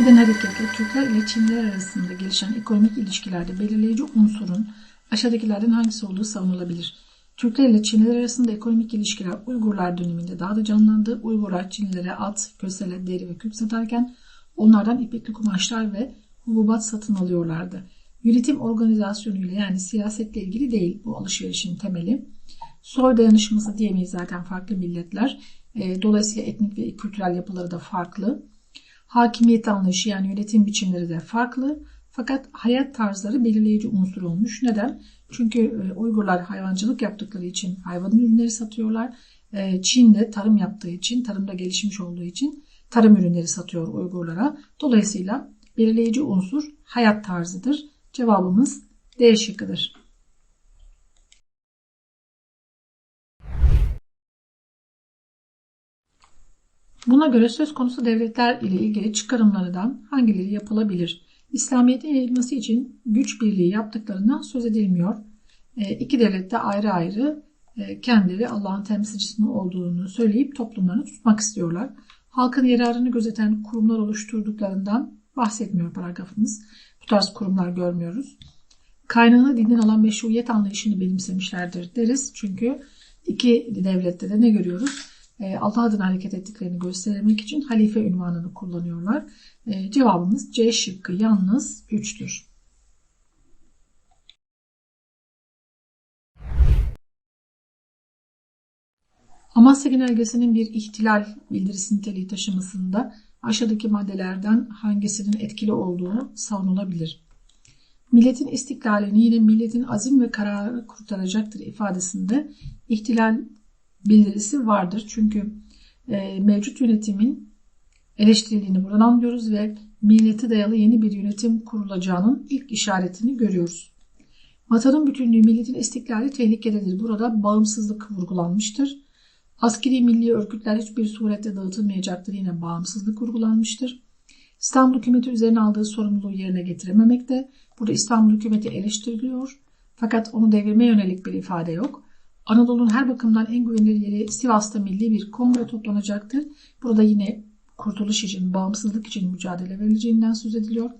Suriye'den hareketle Türkler ile Çinliler arasında gelişen ekonomik ilişkilerde belirleyici unsurun aşağıdakilerden hangisi olduğu savunulabilir. Türkler ile Çinliler arasında ekonomik ilişkiler Uygurlar döneminde daha da canlandı. Uygurlar Çinlilere at, kösele, deri ve küp satarken onlardan ipekli kumaşlar ve hububat satın alıyorlardı. Yönetim organizasyonuyla yani siyasetle ilgili değil bu alışverişin temeli. Soy dayanışması diyemeyiz zaten farklı milletler. Dolayısıyla etnik ve kültürel yapıları da farklı. Hakimiyet anlayışı yani yönetim biçimleri de farklı. Fakat hayat tarzları belirleyici unsur olmuş. Neden? Çünkü e, Uygurlar hayvancılık yaptıkları için hayvan ürünleri satıyorlar. E, Çin'de tarım yaptığı için, tarımda gelişmiş olduğu için tarım ürünleri satıyor Uygurlara. Dolayısıyla belirleyici unsur hayat tarzıdır. Cevabımız D şıkkıdır. Buna göre söz konusu devletler ile ilgili çıkarımlardan hangileri yapılabilir? İslamiyet'in yayılması için güç birliği yaptıklarından söz edilmiyor. E, iki devlet de ayrı ayrı e, kendileri Allah'ın temsilcisi olduğunu söyleyip toplumlarını tutmak istiyorlar. Halkın yararını gözeten kurumlar oluşturduklarından bahsetmiyor paragrafımız. Bu tarz kurumlar görmüyoruz. Kaynağını dinden alan meşruiyet anlayışını benimsemişlerdir deriz. Çünkü iki devlette de ne görüyoruz? E, Allah adına hareket ettiklerini göstermek için halife ünvanını kullanıyorlar. E, cevabımız C şıkkı yalnız 3'tür. Amasya Genelgesi'nin bir ihtilal bildirisi niteliği taşımasında aşağıdaki maddelerden hangisinin etkili olduğu savunulabilir. Milletin istiklalini yine milletin azim ve kararı kurtaracaktır ifadesinde ihtilal bildirisi vardır. Çünkü e, mevcut yönetimin eleştirildiğini buradan anlıyoruz ve millete dayalı yeni bir yönetim kurulacağının ilk işaretini görüyoruz. Vatanın bütünlüğü, milletin istiklali tehlikededir. Burada bağımsızlık vurgulanmıştır. Askeri milli örgütler hiçbir surette dağıtılmayacaktır. Yine bağımsızlık vurgulanmıştır. İstanbul hükümeti üzerine aldığı sorumluluğu yerine getirememekte. Burada İstanbul hükümeti eleştiriliyor. Fakat onu devirmeye yönelik bir ifade yok. Anadolu'nun her bakımdan en güvenilir yeri Sivas'ta milli bir kongre toplanacaktır. Burada yine kurtuluş için, bağımsızlık için mücadele verileceğinden söz ediliyor.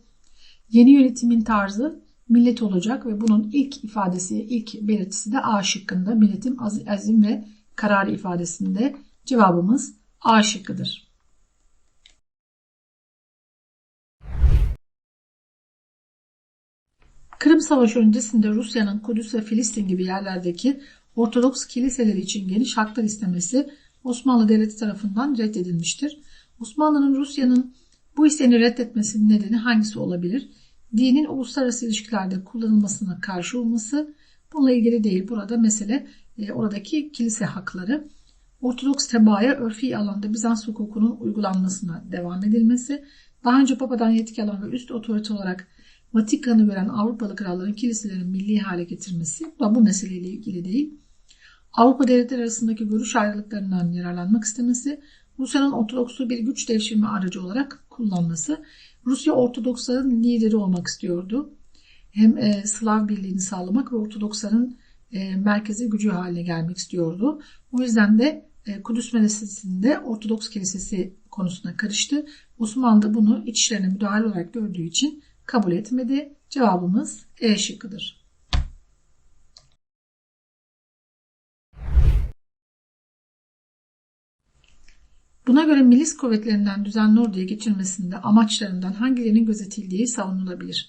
Yeni yönetimin tarzı millet olacak ve bunun ilk ifadesi, ilk belirtisi de A şıkkında milletin azim ve kararı ifadesinde cevabımız A şıkkıdır. Kırım Savaşı öncesinde Rusya'nın Kudüs ve Filistin gibi yerlerdeki Ortodoks kiliseleri için geniş haklar istemesi Osmanlı Devleti tarafından reddedilmiştir. Osmanlı'nın Rusya'nın bu isteğini reddetmesinin nedeni hangisi olabilir? Dinin uluslararası ilişkilerde kullanılmasına karşı olması bununla ilgili değil. Burada mesele e, oradaki kilise hakları. Ortodoks tebaaya örfi alanda Bizans hukukunun uygulanmasına devam edilmesi, daha önce Papa'dan yetki alan ve üst otorite olarak Vatikan'ı veren Avrupalı kralların kiliselerin milli hale getirmesi bu, meseleyle ilgili değil. Avrupa devletleri arasındaki görüş ayrılıklarından yararlanmak istemesi, Rusya'nın Ortodoksluğu bir güç devşirme aracı olarak kullanması, Rusya Ortodoksların lideri olmak istiyordu. Hem e, Slav birliğini sağlamak ve Ortodoksların e, merkezi gücü haline gelmek istiyordu. O yüzden de e, Kudüs meselesinde Ortodoks Kilisesi konusuna karıştı. Osmanlı da bunu iç işlerine müdahale olarak gördüğü için kabul etmedi. Cevabımız E şıkkıdır. Buna göre milis kuvvetlerinden düzenli orduya geçirmesinde amaçlarından hangilerinin gözetildiği savunulabilir.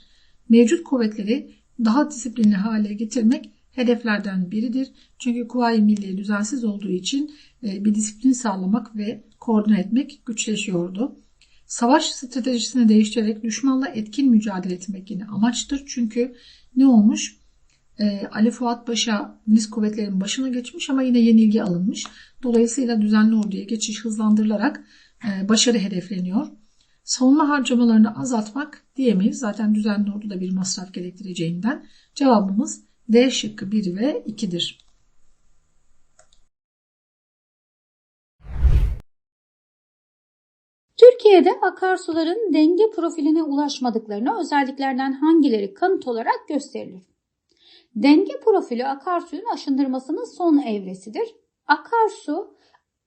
Mevcut kuvvetleri daha disiplinli hale getirmek hedeflerden biridir. Çünkü Kuvayi Milliye düzensiz olduğu için e, bir disiplin sağlamak ve koordine etmek güçleşiyordu. Savaş stratejisini değiştirerek düşmanla etkin mücadele etmek yine amaçtır. Çünkü ne olmuş? Ee, Ali Fuat Paşa milis kuvvetlerin başına geçmiş ama yine yenilgi alınmış. Dolayısıyla düzenli orduya geçiş hızlandırılarak e, başarı hedefleniyor. Savunma harcamalarını azaltmak diyemeyiz. Zaten düzenli orduda bir masraf gerektireceğinden cevabımız D şıkkı 1 ve 2'dir. Türkiye'de akarsuların denge profiline ulaşmadıklarını özelliklerden hangileri kanıt olarak gösterilir? Denge profili akarsuyun aşındırmasının son evresidir. Akarsu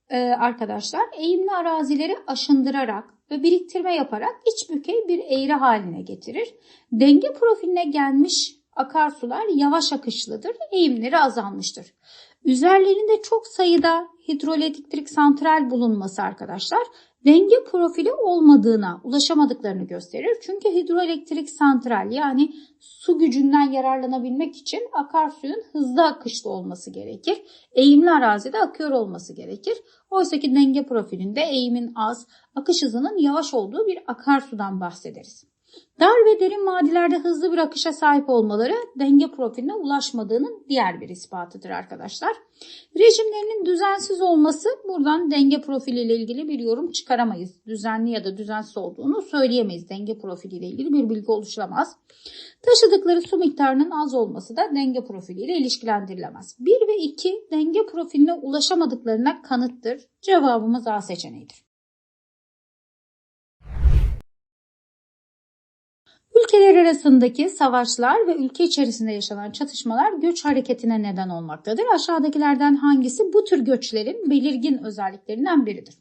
e, arkadaşlar eğimli arazileri aşındırarak ve biriktirme yaparak iç bükey bir eğri haline getirir. Denge profiline gelmiş akarsular yavaş akışlıdır, eğimleri azalmıştır. Üzerlerinde çok sayıda hidroelektrik santral bulunması arkadaşlar denge profili olmadığına ulaşamadıklarını gösterir. Çünkü hidroelektrik santral yani su gücünden yararlanabilmek için akarsuyun hızlı akışlı olması gerekir. Eğimli arazide akıyor olması gerekir. Oysa ki denge profilinde eğimin az, akış hızının yavaş olduğu bir akarsudan bahsederiz. Dar ve derin vadilerde hızlı bir akışa sahip olmaları denge profiline ulaşmadığının diğer bir ispatıdır arkadaşlar. Rejimlerinin düzensiz olması buradan denge profiliyle ilgili bir yorum çıkaramayız. Düzenli ya da düzensiz olduğunu söyleyemeyiz. Denge profiliyle ilgili bir bilgi oluşturamaz. Taşıdıkları su miktarının az olması da denge profiliyle ilişkilendirilemez. 1 ve 2 denge profiline ulaşamadıklarına kanıttır. Cevabımız A seçeneğidir. Ülkeler arasındaki savaşlar ve ülke içerisinde yaşanan çatışmalar göç hareketine neden olmaktadır. Aşağıdakilerden hangisi bu tür göçlerin belirgin özelliklerinden biridir?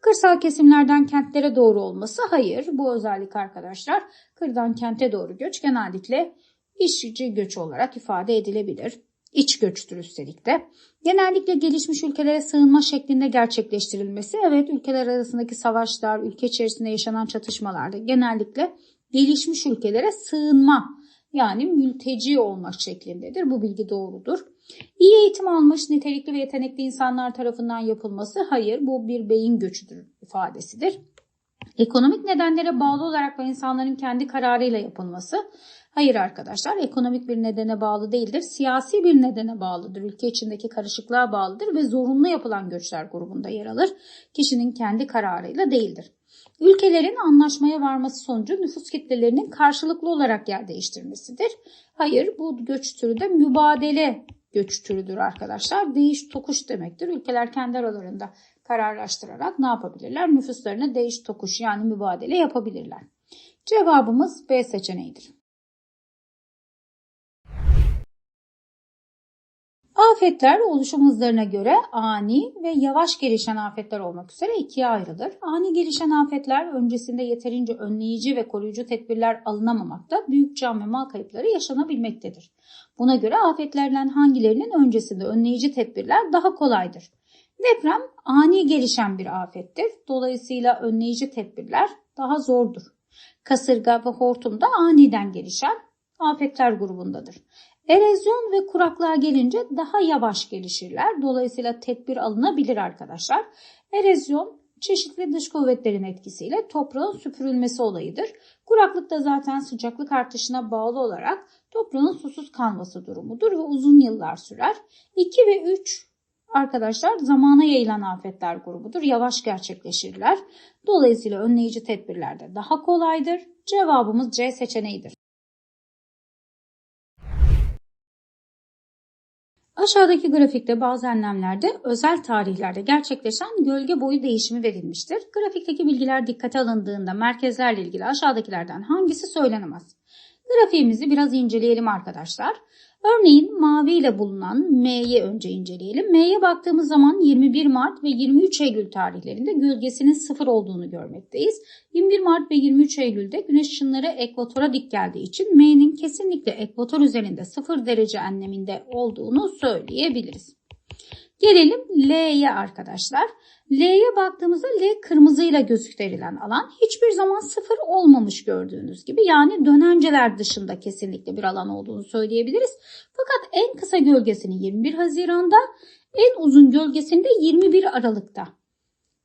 Kırsal kesimlerden kentlere doğru olması hayır. Bu özellik arkadaşlar kırdan kente doğru göç genellikle işçi göç olarak ifade edilebilir. İç göçtür üstelik de. Genellikle gelişmiş ülkelere sığınma şeklinde gerçekleştirilmesi, evet ülkeler arasındaki savaşlar, ülke içerisinde yaşanan çatışmalarda genellikle gelişmiş ülkelere sığınma yani mülteci olmak şeklindedir. Bu bilgi doğrudur. İyi eğitim almış, nitelikli ve yetenekli insanlar tarafından yapılması hayır bu bir beyin göçüdür ifadesidir. Ekonomik nedenlere bağlı olarak ve insanların kendi kararıyla yapılması hayır arkadaşlar ekonomik bir nedene bağlı değildir. Siyasi bir nedene bağlıdır. Ülke içindeki karışıklığa bağlıdır ve zorunlu yapılan göçler grubunda yer alır. Kişinin kendi kararıyla değildir. Ülkelerin anlaşmaya varması sonucu nüfus kitlelerinin karşılıklı olarak yer değiştirmesidir. Hayır bu göç türü de mübadele göç türüdür arkadaşlar. Değiş tokuş demektir. Ülkeler kendi aralarında kararlaştırarak ne yapabilirler? Nüfuslarına değiş tokuş yani mübadele yapabilirler. Cevabımız B seçeneğidir. Afetler oluşum hızlarına göre ani ve yavaş gelişen afetler olmak üzere ikiye ayrılır. Ani gelişen afetler öncesinde yeterince önleyici ve koruyucu tedbirler alınamamakta büyük can ve mal kayıpları yaşanabilmektedir. Buna göre afetlerden hangilerinin öncesinde önleyici tedbirler daha kolaydır? Deprem ani gelişen bir afettir. Dolayısıyla önleyici tedbirler daha zordur. Kasırga ve hortum da aniden gelişen afetler grubundadır. Erozyon ve kuraklığa gelince daha yavaş gelişirler. Dolayısıyla tedbir alınabilir arkadaşlar. Erozyon çeşitli dış kuvvetlerin etkisiyle toprağın süpürülmesi olayıdır. Kuraklık da zaten sıcaklık artışına bağlı olarak toprağın susuz kalması durumudur ve uzun yıllar sürer. 2 ve 3 arkadaşlar zamana yayılan afetler grubudur. Yavaş gerçekleşirler. Dolayısıyla önleyici tedbirler de daha kolaydır. Cevabımız C seçeneğidir. Aşağıdaki grafikte bazı enlemlerde özel tarihlerde gerçekleşen gölge boyu değişimi verilmiştir. Grafikteki bilgiler dikkate alındığında merkezlerle ilgili aşağıdakilerden hangisi söylenemez? Grafiğimizi biraz inceleyelim arkadaşlar. Örneğin mavi ile bulunan M'yi önce inceleyelim. M'ye baktığımız zaman 21 Mart ve 23 Eylül tarihlerinde gölgesinin sıfır olduğunu görmekteyiz. 21 Mart ve 23 Eylül'de güneş ışınları ekvatora dik geldiği için M'nin kesinlikle ekvator üzerinde sıfır derece enleminde olduğunu söyleyebiliriz. Gelelim L'ye arkadaşlar. L'ye baktığımızda L kırmızıyla gösterilen alan hiçbir zaman sıfır olmamış gördüğünüz gibi. Yani dönenceler dışında kesinlikle bir alan olduğunu söyleyebiliriz. Fakat en kısa gölgesini 21 Haziran'da, en uzun gölgesini de 21 Aralık'ta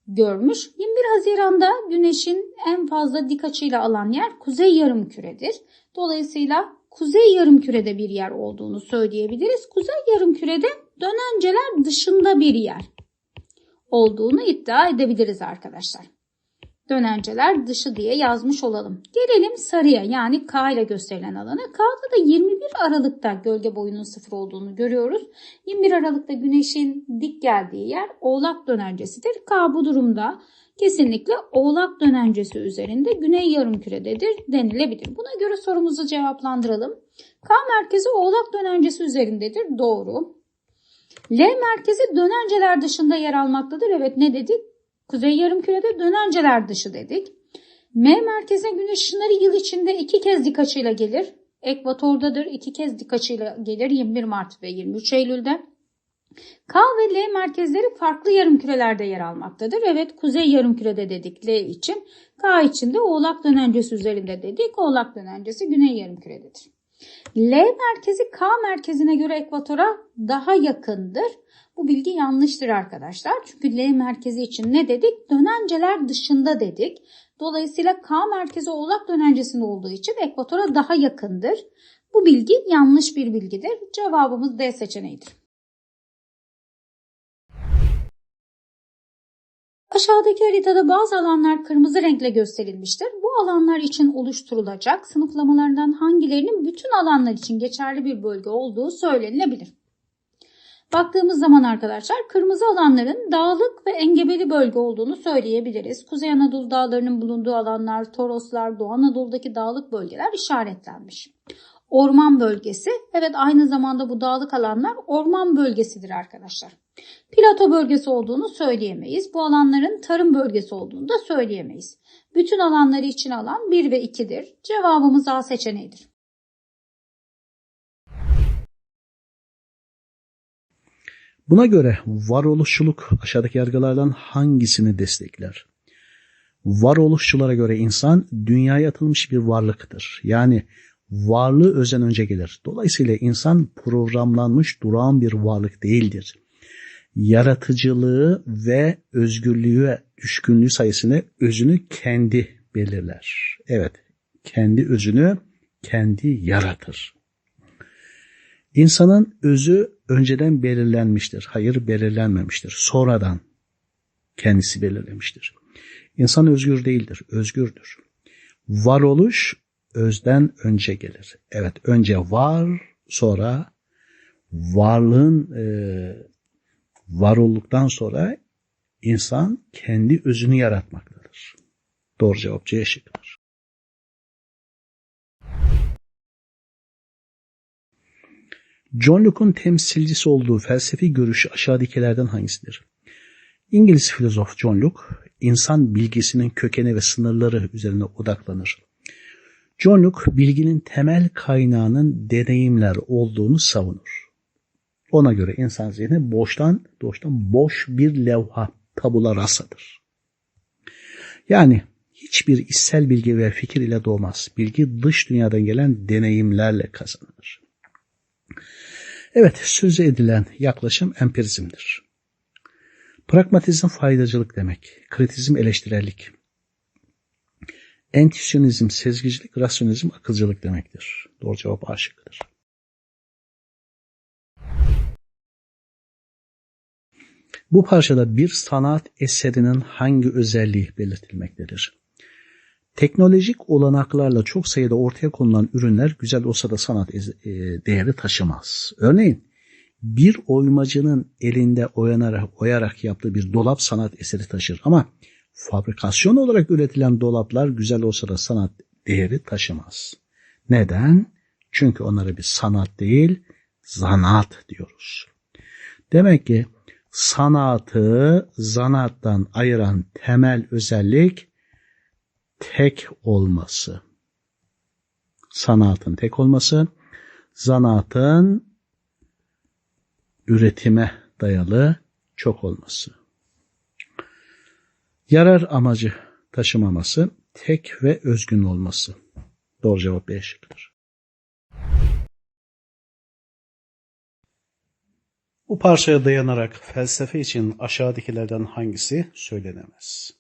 görmüş. 21 Haziran'da güneşin en fazla dik açıyla alan yer kuzey yarım küredir. Dolayısıyla kuzey yarım kürede bir yer olduğunu söyleyebiliriz. Kuzey yarım kürede dönenceler dışında bir yer olduğunu iddia edebiliriz arkadaşlar. Dönenceler dışı diye yazmış olalım. Gelelim sarıya yani K ile gösterilen alana. K'da da 21 Aralık'ta gölge boyunun sıfır olduğunu görüyoruz. 21 Aralık'ta güneşin dik geldiği yer oğlak dönencesidir. K bu durumda kesinlikle oğlak dönencesi üzerinde güney yarımkürededir denilebilir. Buna göre sorumuzu cevaplandıralım. K merkezi oğlak dönencesi üzerindedir. Doğru. L merkezi dönenceler dışında yer almaktadır. Evet ne dedik? Kuzey yarımkürede dönenceler dışı dedik. M merkezine güneş ışınları yıl içinde iki kez dik açıyla gelir. Ekvatordadır iki kez dik açıyla gelir 21 Mart ve 23 Eylül'de. K ve L merkezleri farklı yarımkürelerde yer almaktadır. Evet kuzey yarımkürede dedik L için. K için de oğlak dönencesi üzerinde dedik. Oğlak dönencesi güney yarımkürededir. L merkezi K merkezine göre ekvatora daha yakındır. Bu bilgi yanlıştır arkadaşlar. Çünkü L merkezi için ne dedik? Dönenceler dışında dedik. Dolayısıyla K merkezi oğlak dönencesinde olduğu için ekvatora daha yakındır. Bu bilgi yanlış bir bilgidir. Cevabımız D seçeneğidir. Aşağıdaki haritada bazı alanlar kırmızı renkle gösterilmiştir. Bu alanlar için oluşturulacak sınıflamalardan hangilerinin bütün alanlar için geçerli bir bölge olduğu söylenilebilir. Baktığımız zaman arkadaşlar kırmızı alanların dağlık ve engebeli bölge olduğunu söyleyebiliriz. Kuzey Anadolu dağlarının bulunduğu alanlar, Toroslar, Doğu Anadolu'daki dağlık bölgeler işaretlenmiş. Orman bölgesi, evet aynı zamanda bu dağlık alanlar orman bölgesidir arkadaşlar. Plato bölgesi olduğunu söyleyemeyiz. Bu alanların tarım bölgesi olduğunu da söyleyemeyiz. Bütün alanları için alan 1 ve 2'dir. Cevabımız A seçeneğidir. Buna göre varoluşçuluk aşağıdaki yargılardan hangisini destekler? Varoluşçulara göre insan dünyaya atılmış bir varlıktır. Yani varlığı özen önce gelir. Dolayısıyla insan programlanmış durağan bir varlık değildir. Yaratıcılığı ve özgürlüğü, düşkünlüğü sayesını özünü kendi belirler. Evet, kendi özünü kendi yaratır. İnsanın özü önceden belirlenmiştir. Hayır belirlenmemiştir. Sonradan kendisi belirlemiştir. İnsan özgür değildir, özgürdür. Varoluş özden önce gelir. Evet, önce var, sonra varlığın e, var olduktan sonra insan kendi özünü yaratmaktadır. Doğru cevap C şıkkıdır. John Locke'un temsilcisi olduğu felsefi görüşü aşağıdakilerden hangisidir? İngiliz filozof John Locke, insan bilgisinin kökeni ve sınırları üzerine odaklanır. John Locke, bilginin temel kaynağının deneyimler olduğunu savunur. Ona göre insan zihni boştan, doğuştan boş bir levha, tabula rasadır. Yani hiçbir içsel bilgi ve fikir ile doğmaz. Bilgi dış dünyadan gelen deneyimlerle kazanılır. Evet, sözü edilen yaklaşım empirizmdir. Pragmatizm faydacılık demek, kritizm eleştirellik, entüsyonizm sezgicilik, rasyonizm akılcılık demektir. Doğru cevap A. Bu parçada bir sanat eserinin hangi özelliği belirtilmektedir? Teknolojik olanaklarla çok sayıda ortaya konulan ürünler güzel olsa da sanat e, değeri taşımaz. Örneğin bir oymacının elinde oyanarak, oyarak yaptığı bir dolap sanat eseri taşır ama fabrikasyon olarak üretilen dolaplar güzel olsa da sanat değeri taşımaz. Neden? Çünkü onlara bir sanat değil, zanaat diyoruz. Demek ki sanatı zanaattan ayıran temel özellik tek olması. Sanatın tek olması, zanaatın üretime dayalı çok olması. Yarar amacı taşımaması, tek ve özgün olması. Doğru cevap B şıkkıdır. Bu parçaya dayanarak felsefe için aşağıdakilerden hangisi söylenemez?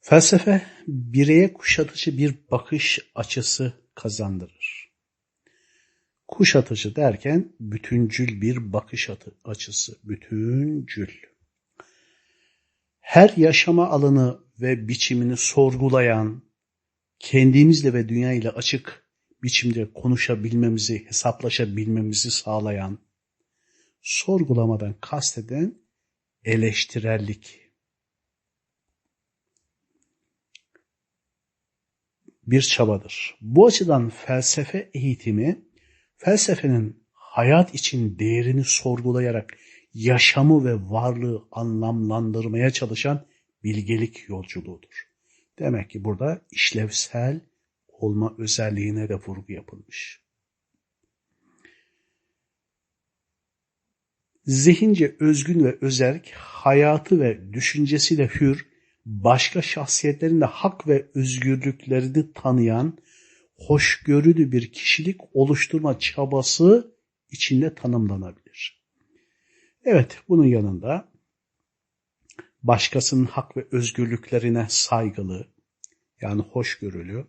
Felsefe bireye kuşatıcı bir bakış açısı kazandırır. Kuşatıcı derken bütüncül bir bakış açısı, bütüncül. Her yaşama alanı ve biçimini sorgulayan, kendimizle ve dünya ile açık biçimde konuşabilmemizi, hesaplaşabilmemizi sağlayan, sorgulamadan kasteden eleştirellik bir çabadır. Bu açıdan felsefe eğitimi, felsefenin hayat için değerini sorgulayarak yaşamı ve varlığı anlamlandırmaya çalışan bilgelik yolculuğudur. Demek ki burada işlevsel olma özelliğine de vurgu yapılmış. Zihince özgün ve özerk, hayatı ve düşüncesiyle hür, başka şahsiyetlerin de hak ve özgürlüklerini tanıyan, hoşgörülü bir kişilik oluşturma çabası içinde tanımlanabilir. Evet, bunun yanında başkasının hak ve özgürlüklerine saygılı, yani hoşgörülü,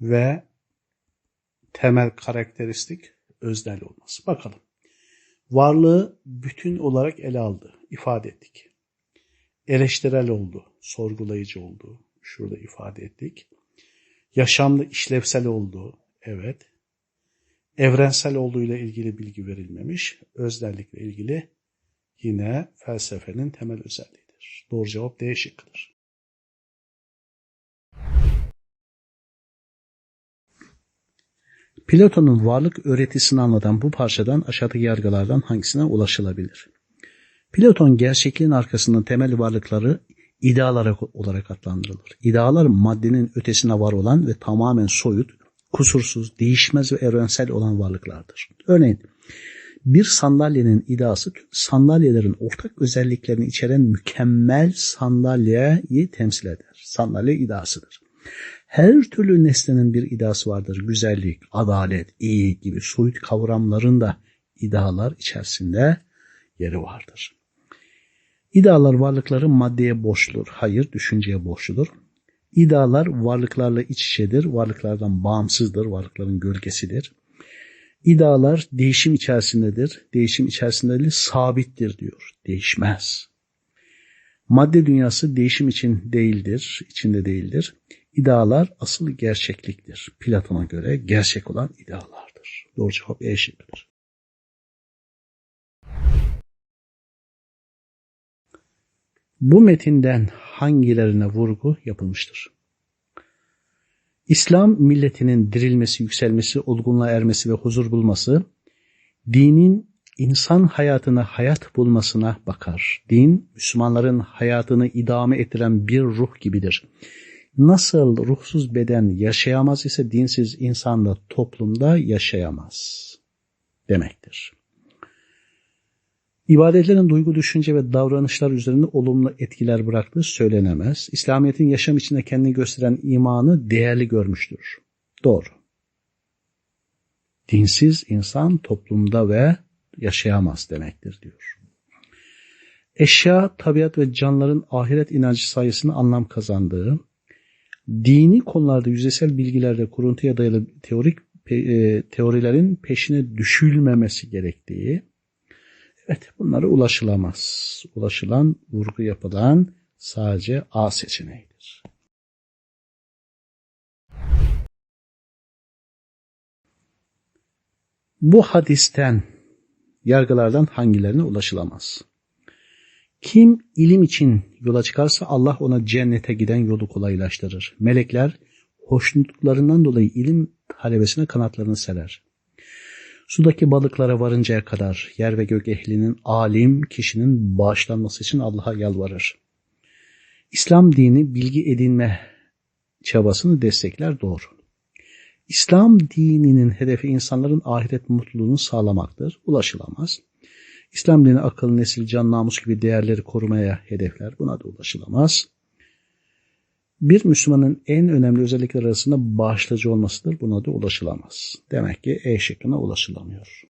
ve temel karakteristik öznel olması. Bakalım. Varlığı bütün olarak ele aldı, ifade ettik. Eleştirel oldu, sorgulayıcı oldu. Şurada ifade ettik. Yaşamlı, işlevsel oldu. Evet. Evrensel olduğuyla ilgili bilgi verilmemiş. Öznellikle ilgili yine felsefenin temel özelliğidir. Doğru cevap D şıkkıdır. Platon'un varlık öğretisini anlatan bu parçadan aşağıdaki yargılardan hangisine ulaşılabilir? Platon gerçekliğin arkasında temel varlıkları idealar olarak adlandırılır. İdealar maddenin ötesine var olan ve tamamen soyut, kusursuz, değişmez ve evrensel olan varlıklardır. Örneğin bir sandalyenin iddiası sandalyelerin ortak özelliklerini içeren mükemmel sandalyeyi temsil eder. Sandalye iddiasıdır. Her türlü nesnenin bir iddiası vardır. Güzellik, adalet, iyi gibi soyut kavramların da iddialar içerisinde yeri vardır. İddialar varlıkları maddeye borçludur. Hayır, düşünceye borçludur. İddialar varlıklarla iç içedir. Varlıklardan bağımsızdır. Varlıkların gölgesidir. İddialar değişim içerisindedir. Değişim içerisinde sabittir diyor. Değişmez. Madde dünyası değişim için değildir, içinde değildir. İdealar asıl gerçekliktir. Platon'a göre gerçek olan idealardır. Doğru cevap E şıkkıdır. Bu metinden hangilerine vurgu yapılmıştır? İslam milletinin dirilmesi, yükselmesi, olgunluğa ermesi ve huzur bulması, dinin insan hayatına hayat bulmasına bakar. Din, Müslümanların hayatını idame ettiren bir ruh gibidir. Nasıl ruhsuz beden yaşayamaz ise dinsiz insan da toplumda yaşayamaz demektir. İbadetlerin duygu, düşünce ve davranışlar üzerinde olumlu etkiler bıraktığı söylenemez. İslamiyet'in yaşam içinde kendini gösteren imanı değerli görmüştür. Doğru. Dinsiz insan toplumda ve yaşayamaz demektir diyor. Eşya, tabiat ve canlıların ahiret inancı sayesinde anlam kazandığı, dini konularda yüzeysel bilgilerde kuruntuya dayalı teorik e, teorilerin peşine düşülmemesi gerektiği, evet bunlara ulaşılamaz. Ulaşılan, vurgu yapılan sadece A seçeneğidir. Bu hadisten yargılardan hangilerine ulaşılamaz? Kim ilim için yola çıkarsa Allah ona cennete giden yolu kolaylaştırır. Melekler hoşnutluklarından dolayı ilim talebesine kanatlarını serer. Sudaki balıklara varıncaya kadar yer ve gök ehlinin alim kişinin bağışlanması için Allah'a yalvarır. İslam dini bilgi edinme çabasını destekler doğru. İslam dininin hedefi insanların ahiret mutluluğunu sağlamaktır. Ulaşılamaz. İslam dini akıl, nesil, can, namus gibi değerleri korumaya hedefler. Buna da ulaşılamaz. Bir Müslümanın en önemli özellikler arasında bağışlayıcı olmasıdır. Buna da ulaşılamaz. Demek ki E şıkkına ulaşılamıyor.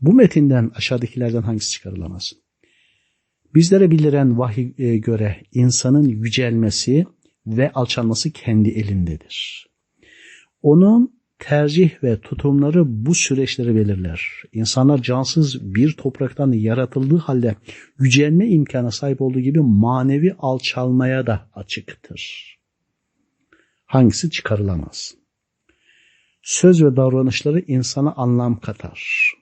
Bu metinden aşağıdakilerden hangisi çıkarılamaz? Bizlere bildiren vahiy göre insanın yücelmesi ve alçalması kendi elindedir. Onun tercih ve tutumları bu süreçleri belirler. İnsanlar cansız bir topraktan yaratıldığı halde yücelme imkanı sahip olduğu gibi manevi alçalmaya da açıktır. Hangisi çıkarılamaz? Söz ve davranışları insana anlam katar.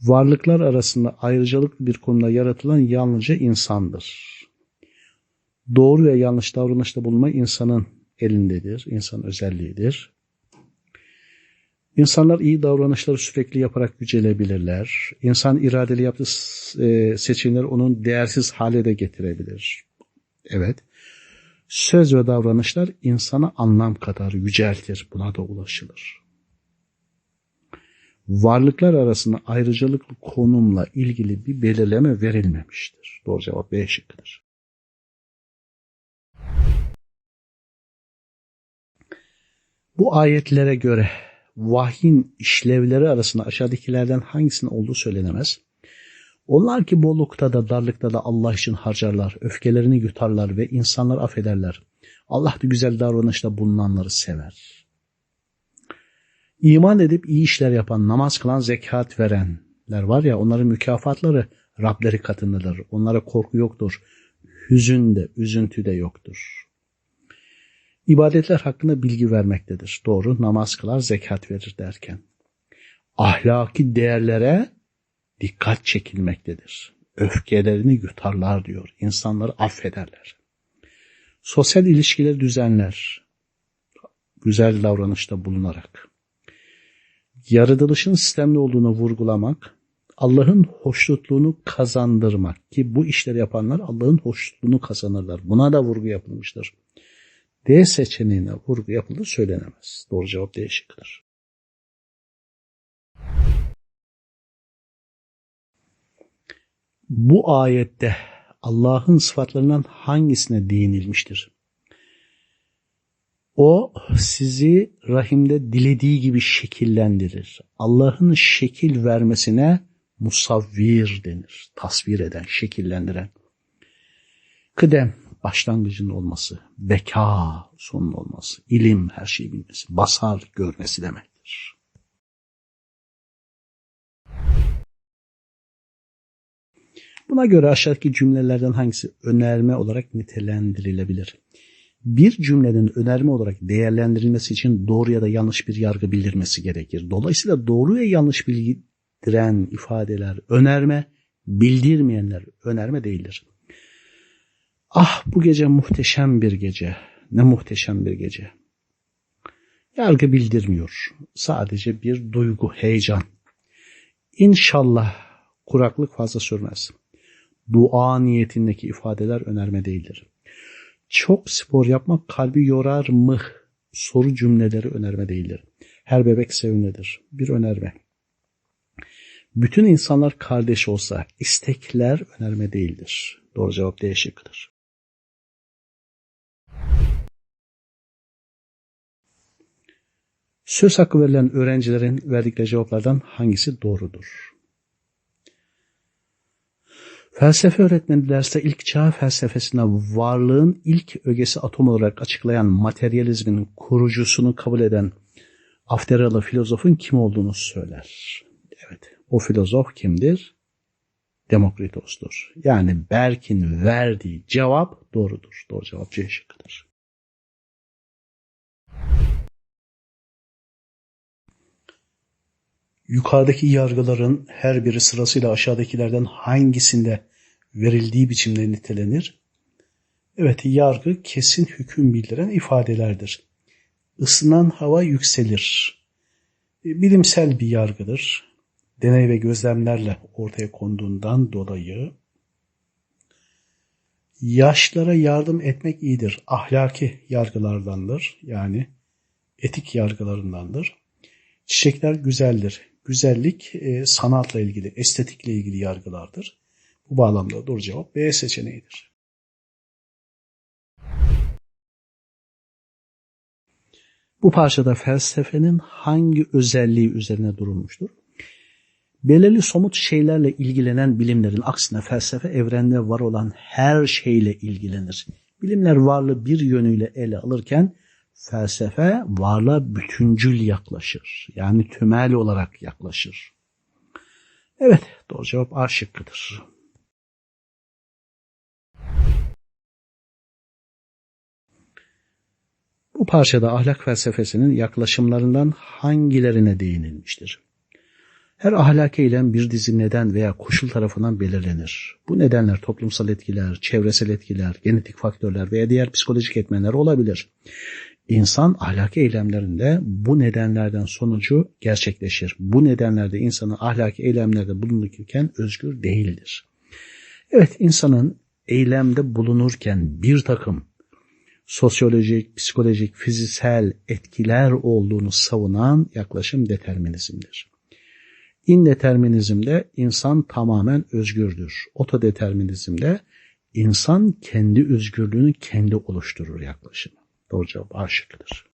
Varlıklar arasında ayrıcalıklı bir konuda yaratılan yalnızca insandır. Doğru ve yanlış davranışta bulunma insanın elindedir, insan özelliğidir. İnsanlar iyi davranışları sürekli yaparak yücelebilirler. İnsan iradeli yaptığı e, seçimler onun değersiz hale de getirebilir. Evet. Söz ve davranışlar insana anlam kadar yüceltir. Buna da ulaşılır. Varlıklar arasında ayrıcalıklı konumla ilgili bir belirleme verilmemiştir. Doğru cevap B şıkkıdır. Bu ayetlere göre vahyin işlevleri arasında aşağıdakilerden hangisinin olduğu söylenemez. Onlar ki bollukta da darlıkta da Allah için harcarlar, öfkelerini yutarlar ve insanlar affederler. Allah da güzel davranışta bulunanları sever. İman edip iyi işler yapan, namaz kılan, zekat verenler var ya onların mükafatları Rableri katındadır. Onlara korku yoktur. Hüzün de, üzüntü de yoktur. İbadetler hakkında bilgi vermektedir. Doğru namaz kılar, zekat verir derken. Ahlaki değerlere dikkat çekilmektedir. Öfkelerini yutarlar diyor. İnsanları affederler. Sosyal ilişkileri düzenler. Güzel davranışta bulunarak. Yaratılışın sistemli olduğunu vurgulamak, Allah'ın hoşnutluğunu kazandırmak ki bu işleri yapanlar Allah'ın hoşnutluğunu kazanırlar. Buna da vurgu yapılmıştır. D seçeneğine vurgu yapıldı söylenemez. Doğru cevap D. Bu ayette Allah'ın sıfatlarından hangisine değinilmiştir? O sizi rahimde dilediği gibi şekillendirir. Allah'ın şekil vermesine musavvir denir. Tasvir eden, şekillendiren. Kıdem, başlangıcın olması, beka sonun olması, ilim her şeyi bilmesi, basar görmesi demektir. Buna göre aşağıdaki cümlelerden hangisi önerme olarak nitelendirilebilir? Bir cümlenin önerme olarak değerlendirilmesi için doğru ya da yanlış bir yargı bildirmesi gerekir. Dolayısıyla doğru ve yanlış bildiren ifadeler önerme, bildirmeyenler önerme değildir. Ah bu gece muhteşem bir gece. Ne muhteşem bir gece. Yargı bildirmiyor. Sadece bir duygu, heyecan. İnşallah kuraklık fazla sürmez. Dua niyetindeki ifadeler önerme değildir. Çok spor yapmak kalbi yorar mı? Soru cümleleri önerme değildir. Her bebek sevimlidir. Bir önerme. Bütün insanlar kardeş olsa istekler önerme değildir. Doğru cevap D şıkkıdır. Söz hakkı verilen öğrencilerin verdikleri cevaplardan hangisi doğrudur? Felsefe öğretmeni derste ilk çağ felsefesine varlığın ilk ögesi atom olarak açıklayan materyalizmin kurucusunu kabul eden Afteralı filozofun kim olduğunu söyler. Evet, o filozof kimdir? Demokritos'tur. Yani Berk'in verdiği cevap doğrudur. Doğru cevap C şıkkıdır. Yukarıdaki yargıların her biri sırasıyla aşağıdakilerden hangisinde verildiği biçimde nitelenir? Evet, yargı kesin hüküm bildiren ifadelerdir. Isınan hava yükselir. Bilimsel bir yargıdır. Deney ve gözlemlerle ortaya konduğundan dolayı yaşlara yardım etmek iyidir. Ahlaki yargılardandır. Yani etik yargılarındandır. Çiçekler güzeldir. Güzellik e, sanatla ilgili, estetikle ilgili yargılardır. Bu bağlamda doğru cevap B seçeneğidir. Bu parçada felsefenin hangi özelliği üzerine durulmuştur? Belirli somut şeylerle ilgilenen bilimlerin aksine felsefe evrende var olan her şeyle ilgilenir. Bilimler varlığı bir yönüyle ele alırken felsefe varlığa bütüncül yaklaşır. Yani tümel olarak yaklaşır. Evet, doğru cevap A şıkkıdır. Bu parçada ahlak felsefesinin yaklaşımlarından hangilerine değinilmiştir? Her ahlaki eylem bir dizi neden veya koşul tarafından belirlenir. Bu nedenler toplumsal etkiler, çevresel etkiler, genetik faktörler veya diğer psikolojik etmenler olabilir. İnsan ahlaki eylemlerinde bu nedenlerden sonucu gerçekleşir. Bu nedenlerde insanın ahlaki eylemlerde bulunurken özgür değildir. Evet insanın eylemde bulunurken bir takım sosyolojik, psikolojik, fiziksel etkiler olduğunu savunan yaklaşım determinizmdir. İndeterminizmde insan tamamen özgürdür. Otodeterminizmde insan kendi özgürlüğünü kendi oluşturur yaklaşımı. Doğru cevap A şıkkıdır.